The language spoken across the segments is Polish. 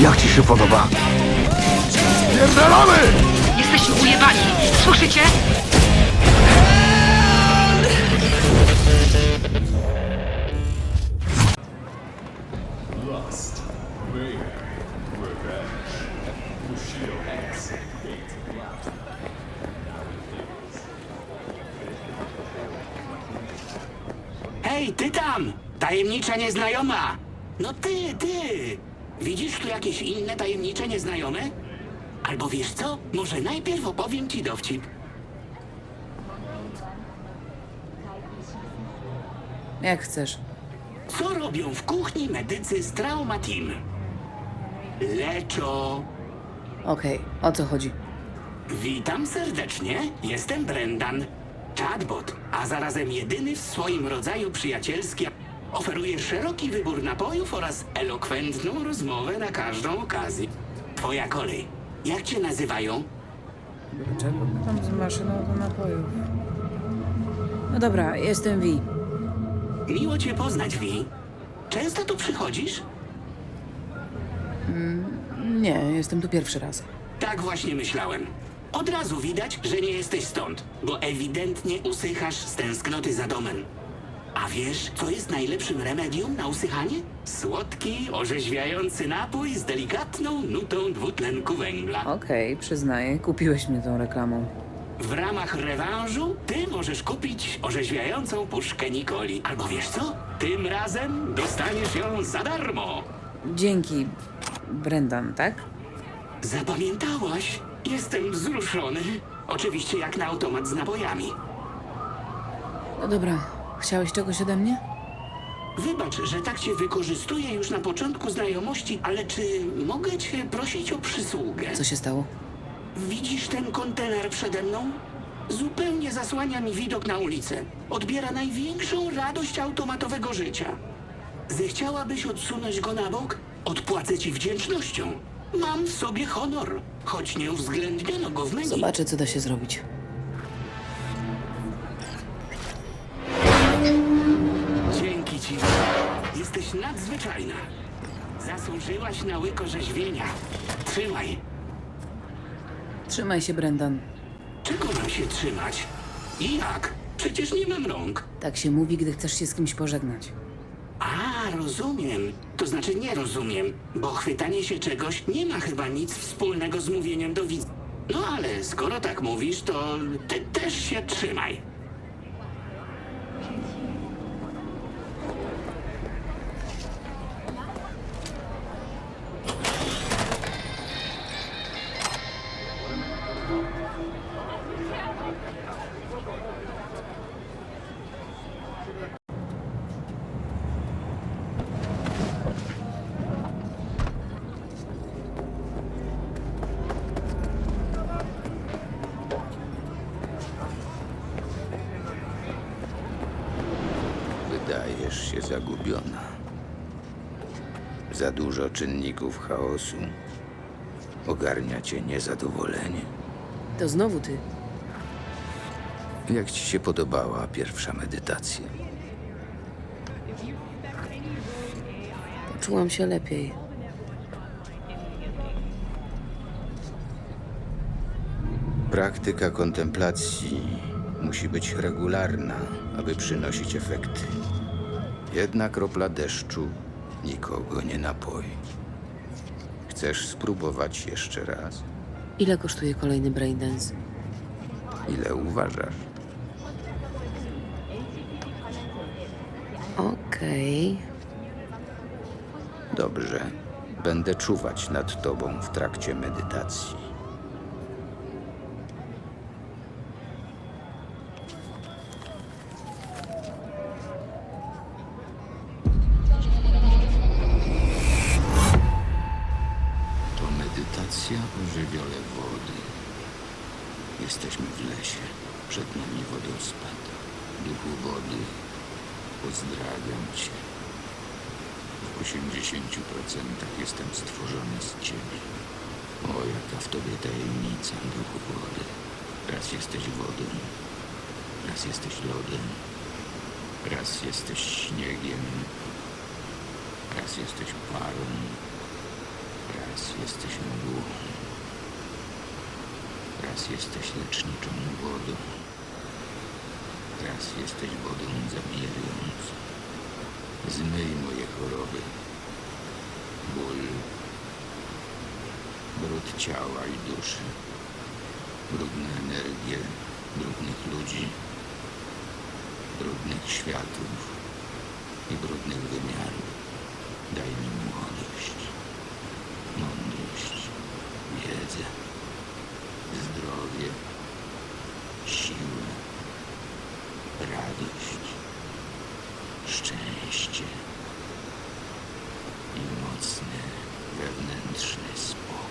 Jak ci się podoba? Pierdalamy! Jesteśmy ujebani. Słyszycie? Hej, ty tam! Tajemnicza nieznajoma! No ty, ty! Widzisz tu jakieś inne tajemnicze nieznajome? Albo wiesz co? Może najpierw opowiem ci dowcip. Jak chcesz. Co robią w kuchni medycy z Trauma Team? Leczą. Okej, o co chodzi? Witam serdecznie, jestem Brendan. Chatbot, a zarazem jedyny w swoim rodzaju przyjacielski. Oferuje szeroki wybór napojów oraz elokwentną rozmowę na każdą okazję. Twoja kolej. Jak cię nazywają? Czego tam z maszyną do napojów? No dobra, jestem Vi. Miło cię poznać, Vi. Często tu przychodzisz? Nie, jestem tu pierwszy raz. Tak właśnie myślałem. Od razu widać, że nie jesteś stąd, bo ewidentnie usychasz z tęsknoty za domem. A wiesz, co jest najlepszym remedium na usychanie? Słodki, orzeźwiający napój z delikatną nutą dwutlenku węgla. Okej, przyznaję, kupiłeś mnie tą reklamą. W ramach rewanżu ty możesz kupić orzeźwiającą puszkę Nikoli. Albo wiesz co? Tym razem dostaniesz ją za darmo. Dzięki, Brendan, tak? Zapamiętałaś? Jestem wzruszony. Oczywiście jak na automat z napojami. No dobra, chciałeś czegoś ode mnie? Wybacz, że tak cię wykorzystuję już na początku znajomości, ale czy mogę cię prosić o przysługę? Co się stało? Widzisz ten kontener przede mną? Zupełnie zasłania mi widok na ulicę. Odbiera największą radość automatowego życia. Zechciałabyś odsunąć go na bok? Odpłacę ci wdzięcznością. Mam w sobie honor, choć nie uwzględniono go w menu. Zobaczę, co da się zrobić. Jesteś nadzwyczajna. Zasłużyłaś na łyk orzeźwienia. Trzymaj. Trzymaj się, Brendan. Czego mam się trzymać? I jak? Przecież nie mam rąk. Tak się mówi, gdy chcesz się z kimś pożegnać. A, rozumiem. To znaczy nie rozumiem, bo chwytanie się czegoś nie ma chyba nic wspólnego z mówieniem do widza. No ale skoro tak mówisz, to ty też się trzymaj. Zagubiona. Za dużo czynników chaosu. Ogarnia cię niezadowolenie. To znowu ty. Jak ci się podobała pierwsza medytacja? Poczułam się lepiej. Praktyka kontemplacji musi być regularna, aby przynosić efekty. Jedna kropla deszczu nikogo nie napoi. Chcesz spróbować jeszcze raz? Ile kosztuje kolejny braindance? Ile uważasz? Okej. Dobrze. Będę czuwać nad tobą w trakcie medytacji. Wody. Raz jesteś wodą, raz jesteś lodem, raz jesteś śniegiem, raz jesteś parą, Raz jesteś mgłą. Raz jesteś leczniczą wodą. Raz jesteś wodą zabijającą. Zmyj moje choroby. Ból. Brud ciała i duszy. Brudne energie brudnych ludzi. Brudnych światów i brudnych wymiarów. Daj mi młodość, mądrość, wiedzę, zdrowie, siłę, radość, szczęście i mocny wewnętrzny spokój.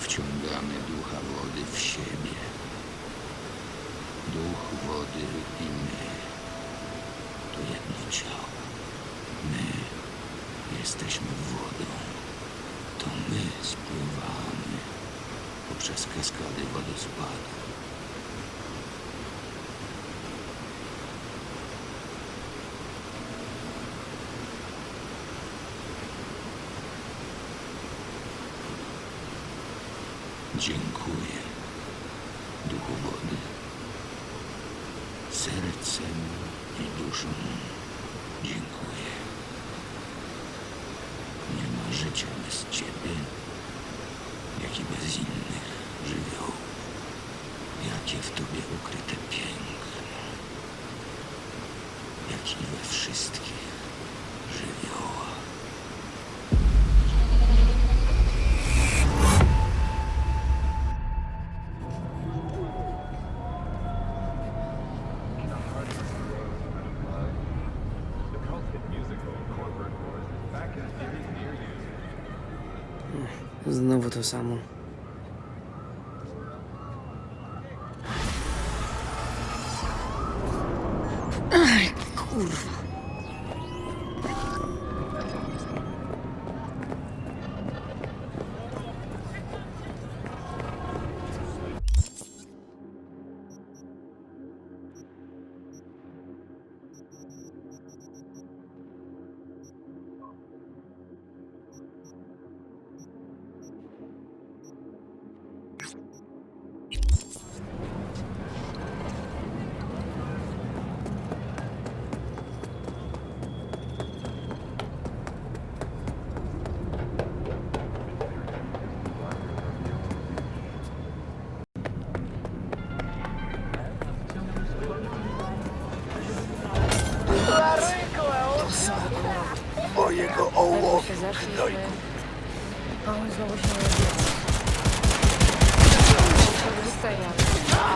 Wciągamy ducha wody w siebie. Duch wody i my to jedno ciało. My jesteśmy wodą. To my spływamy poprzez Dziękuję, duchu wody. Sercem i duszą dziękuję. Nie ma życia bez ciebie, jak i bez innych żywiołów. Jakie w tobie ukryte piękno, jak i we wszystkich żywiołach. Znowu to samo. Aj, kurwa. Ołowiu. A on znowu się nie. Wystaje.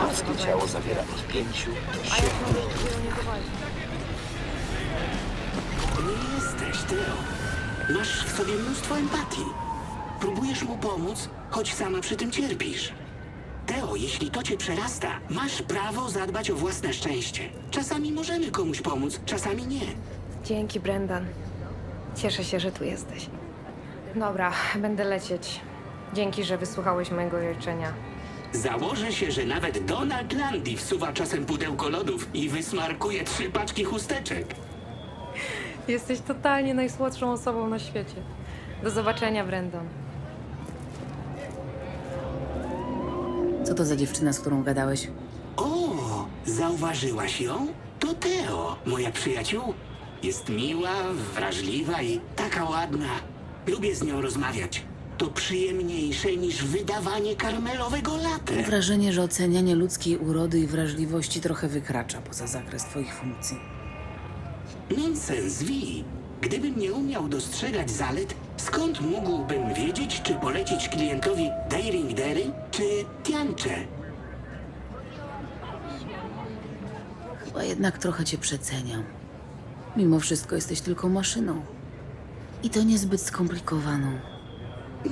Ludzkie ciało zawiera od pięciu do A jak siedmiu. mamy dopiero nie jesteś, Teo. Masz w sobie mnóstwo empatii. Próbujesz mu pomóc, choć sama przy tym cierpisz. Teo, jeśli to cię przerasta, masz prawo zadbać o własne szczęście. Czasami możemy komuś pomóc, czasami nie. Dzięki, Brendan. Cieszę się, że tu jesteś. Dobra, będę lecieć. Dzięki, że wysłuchałeś mojego życzenia. Założę się, że nawet Donald Landy wsuwa czasem pudełko lodów i wysmarkuje trzy paczki chusteczek. Jesteś totalnie najsłodszą osobą na świecie. Do zobaczenia, Brendan. Co to za dziewczyna, z którą gadałeś? O, zauważyłaś ją? To Teo, moja przyjaciół. Jest miła, wrażliwa i taka ładna. Lubię z nią rozmawiać. To przyjemniejsze niż wydawanie karmelowego Mam latte. wrażenie, że ocenianie ludzkiej urody i wrażliwości trochę wykracza poza zakres twoich funkcji. Nonsens, Wi. Gdybym nie umiał dostrzegać zalet, skąd mógłbym wiedzieć, czy polecić klientowi Daring Dairy czy Tiancze? Chyba jednak trochę cię przeceniam. Mimo wszystko jesteś tylko maszyną. I to niezbyt skomplikowaną.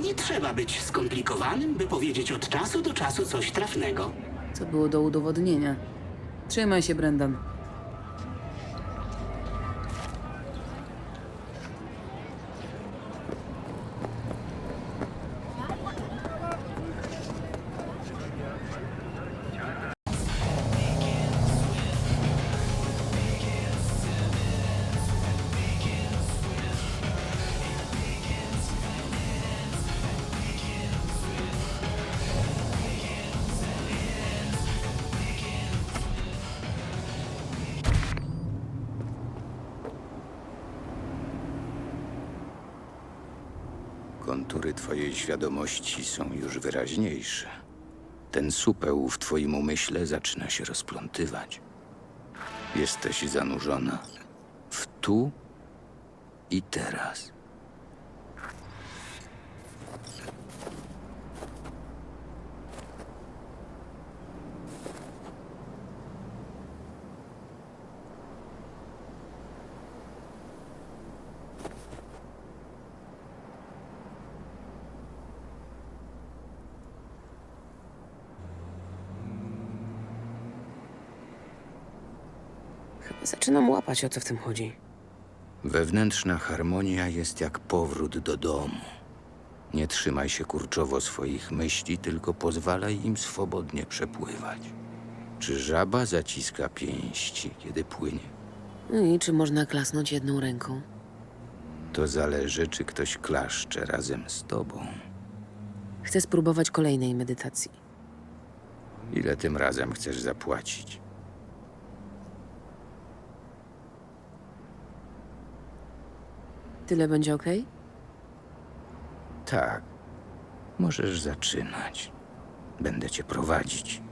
Nie trzeba być skomplikowanym, by powiedzieć od czasu do czasu coś trafnego. Co było do udowodnienia. Trzymaj się, Brendan. Są już wyraźniejsze. Ten supeł w twoim umyśle zaczyna się rozplątywać. Jesteś zanurzona w tu i teraz. Chyba zaczynam łapać, o co w tym chodzi. Wewnętrzna harmonia jest jak powrót do domu. Nie trzymaj się kurczowo swoich myśli, tylko pozwalaj im swobodnie przepływać. Czy żaba zaciska pięści, kiedy płynie? No i czy można klasnąć jedną ręką? To zależy, czy ktoś klaszcze razem z tobą. Chcę spróbować kolejnej medytacji. Ile tym razem chcesz zapłacić? Tyle będzie ok? Tak. Możesz zaczynać. Będę cię prowadzić.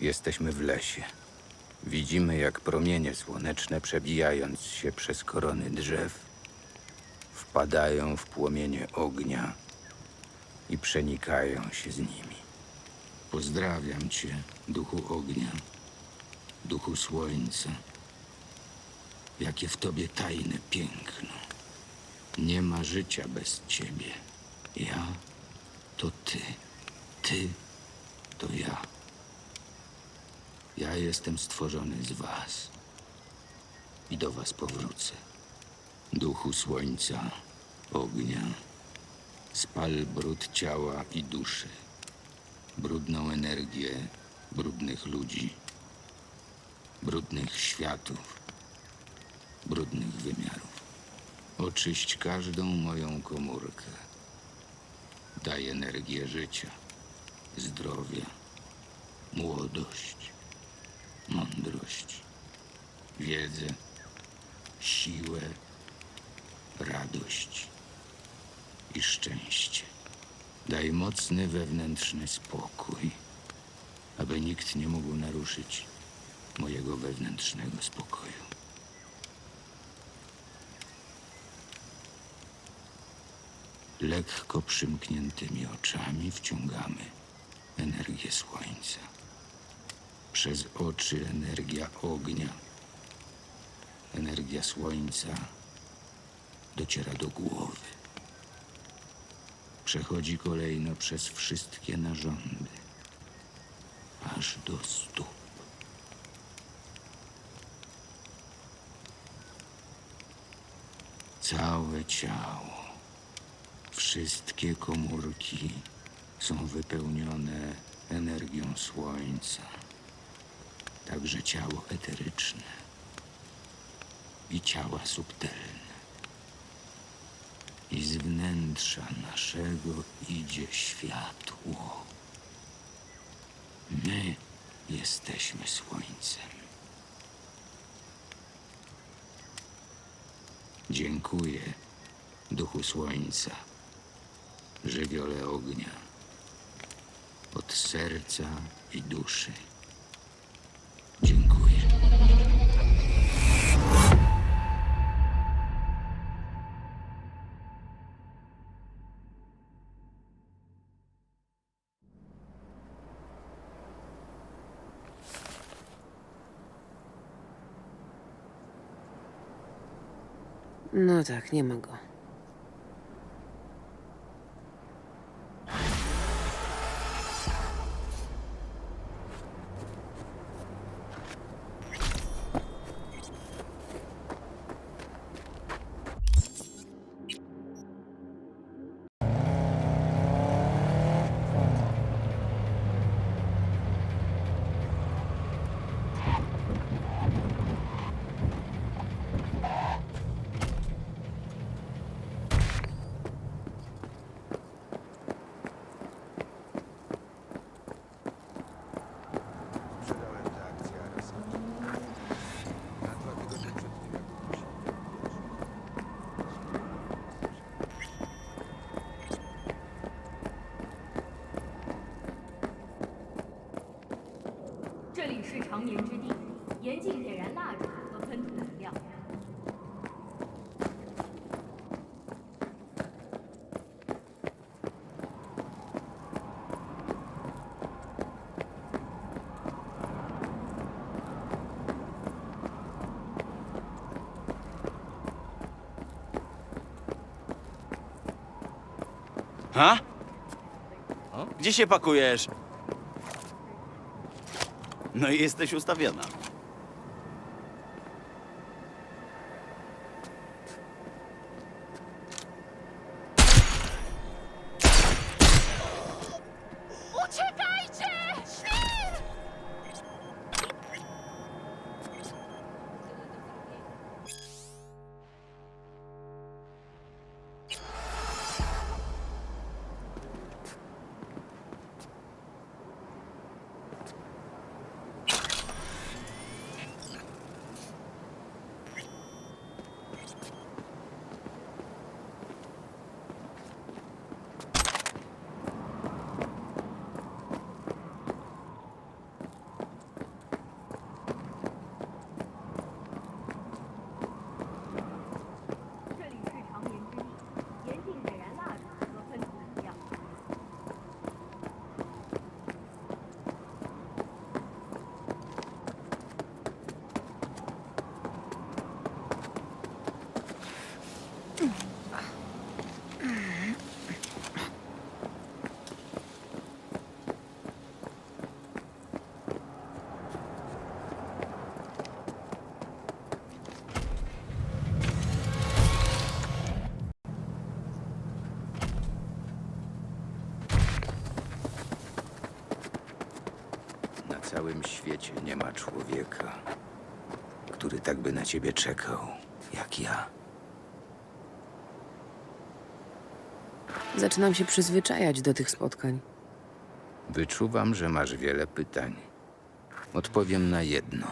Jesteśmy w lesie. Widzimy, jak promienie słoneczne, przebijając się przez korony drzew, wpadają w płomienie ognia i przenikają się z nimi. Pozdrawiam cię, duchu ognia, duchu słońca. Jakie w tobie tajne piękno. Nie ma życia bez ciebie. Ja to ty. Ty to ja. Ja jestem stworzony z was. I do was powrócę. Duchu słońca, ognia, spal brud ciała i duszy, brudną energię brudnych ludzi, brudnych światów, brudnych wymiarów. Oczyść każdą moją komórkę. Daj energię życia, zdrowia, młodość, mądrość, wiedzę, siłę, radość i szczęście. Daj mocny wewnętrzny spokój, aby nikt nie mógł naruszyć mojego wewnętrznego spokoju. Lekko przymkniętymi oczami wciągamy energię słońca. Przez oczy energia ognia, energia słońca dociera do głowy. Przechodzi kolejno przez wszystkie narządy, aż do stóp. Całe ciało, wszystkie komórki są wypełnione energią słońca, także ciało eteryczne i ciała subtelne. I z wnętrza naszego idzie światło. My jesteśmy słońcem. Dziękuję, duchu słońca, żywiole ognia, od serca i duszy. No tak, nie ma go. 长眠之地，严禁点燃蜡烛和喷吐饮料。Ha? Gdzie się pakujesz? No i jesteś ustawiona. Całym świecie nie ma człowieka, który tak by na ciebie czekał, jak ja. Zaczynam się przyzwyczajać do tych spotkań. Wyczuwam, że masz wiele pytań. Odpowiem na jedno.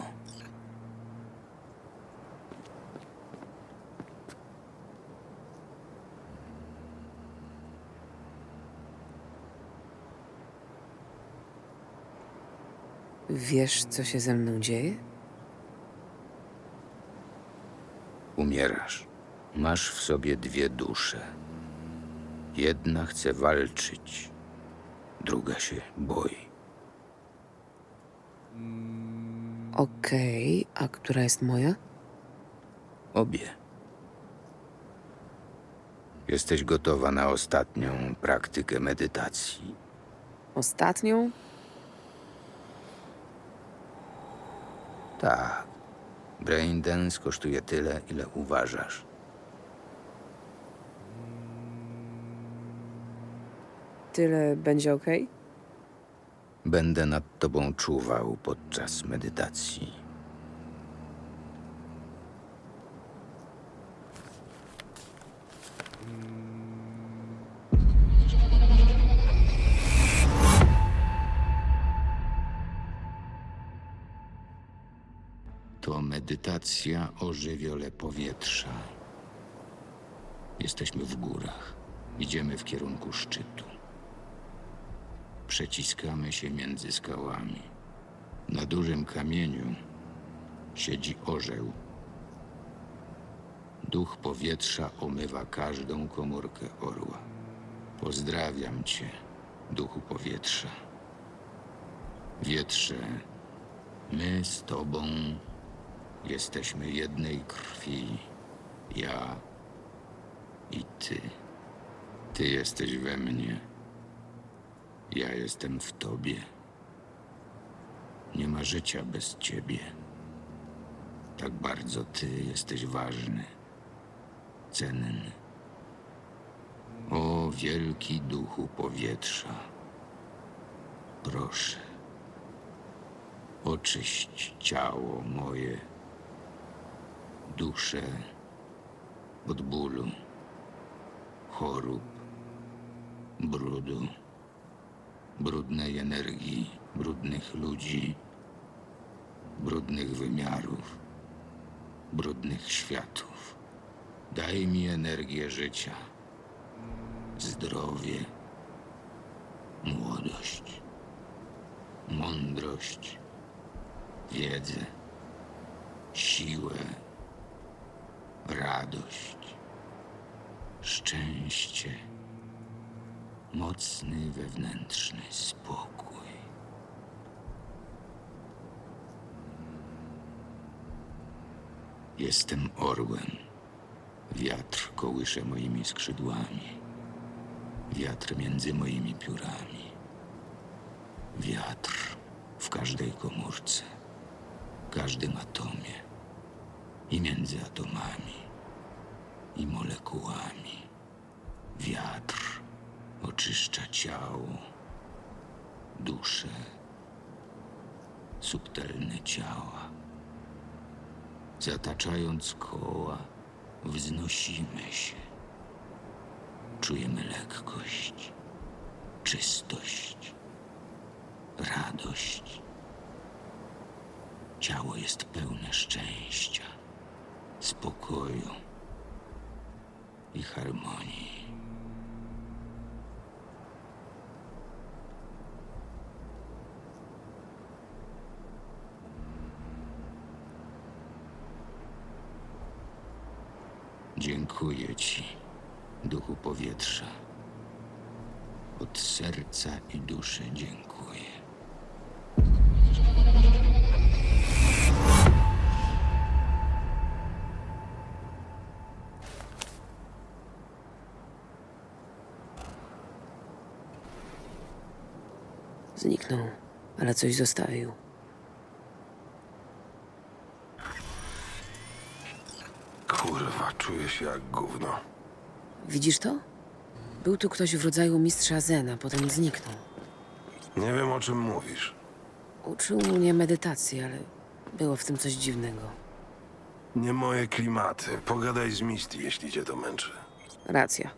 Wiesz, co się ze mną dzieje? Umierasz. Masz w sobie dwie dusze. Jedna chce walczyć, druga się boi. Okej, a która jest moja? Obie. Jesteś gotowa na ostatnią praktykę medytacji. Ostatnią? Tak. Braindance kosztuje tyle, ile uważasz. Tyle będzie ok? Będę nad tobą czuwał podczas medytacji. To medytacja o żywiole powietrza. Jesteśmy w górach. Idziemy w kierunku szczytu. Przeciskamy się między skałami. Na dużym kamieniu siedzi orzeł. Duch powietrza omywa każdą komórkę orła. Pozdrawiam cię, duchu powietrza. Wietrze, my z tobą jesteśmy jednej krwi. Ja i ty. Ty jesteś we mnie. Ja jestem w tobie. Nie ma życia bez ciebie. Tak bardzo ty jesteś ważny, cenny. O wielki duchu powietrza, proszę, oczyść ciało moje, duszę od bólu, chorób, brudu brudnej energii, brudnych ludzi, brudnych wymiarów, brudnych światów. Daj mi energię życia, zdrowie, młodość, mądrość, wiedzę, siłę, radość, szczęście, mocny wewnętrzny spokój. Jestem orłem. Wiatr kołysze moimi skrzydłami. Wiatr między moimi piórami. Wiatr w każdej komórce, każdym atomie i między atomami i molekułami. Wiatr oczyszcza ciało, duszę, subtelne ciała. Zataczając koła, wznosimy się. Czujemy lekkość, czystość, radość. Ciało jest pełne szczęścia, spokoju i harmonii. Dziękuję Ci, duchu powietrza. Od serca i duszy dziękuję. Zniknął, ale coś zostawił. Kurwa, czuję się jak gówno. Widzisz to? Był tu ktoś w rodzaju mistrza Zena, potem zniknął. Nie wiem o czym mówisz. Uczył mnie medytacji, ale było w tym coś dziwnego. Nie moje klimaty. Pogadaj z Misty, jeśli cię to męczy. Racja.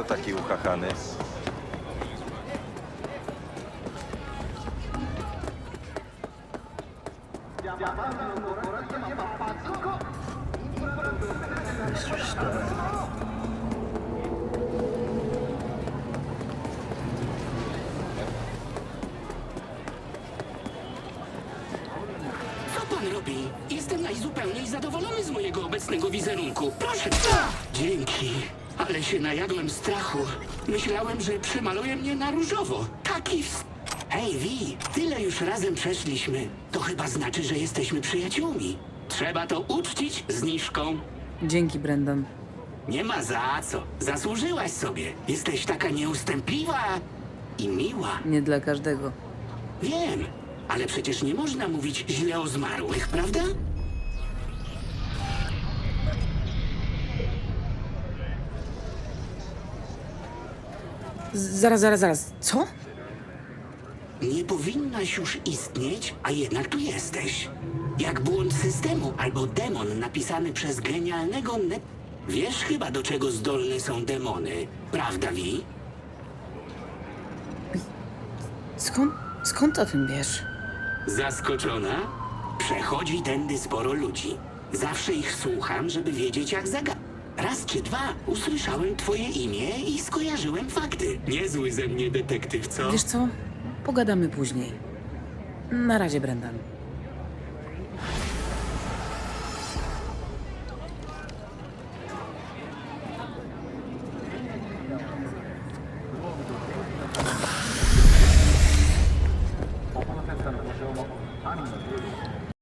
Co taki uchachany? Co pan robi? Jestem najzupełniej zadowolony z mojego obecnego wizerunku. Proszę. Dzięki. Ale się najadłem strachu. Myślałem, że przemaluje mnie na różowo. Taki ws... Hej, Wi, tyle już razem przeszliśmy. To chyba znaczy, że jesteśmy przyjaciółmi. Trzeba to uczcić zniżką. Dzięki, Brendan. Nie ma za co. Zasłużyłaś sobie. Jesteś taka nieustępliwa i miła. Nie dla każdego. Wiem, ale przecież nie można mówić źle o zmarłych, prawda? Z zaraz, zaraz, zaraz. Co? Nie powinnaś już istnieć, a jednak tu jesteś. Jak błąd systemu albo demon napisany przez genialnego net... Wiesz chyba, do czego zdolne są demony, prawda, Wi? Skąd, skąd o tym wiesz? Zaskoczona? Przechodzi tędy sporo ludzi. Zawsze ich słucham, żeby wiedzieć, jak zaga... Raz czy dwa usłyszałem twoje imię i skojarzyłem fakty. Niezły ze mnie detektyw, co? Wiesz co? Pogadamy później. Na razie, Brendan.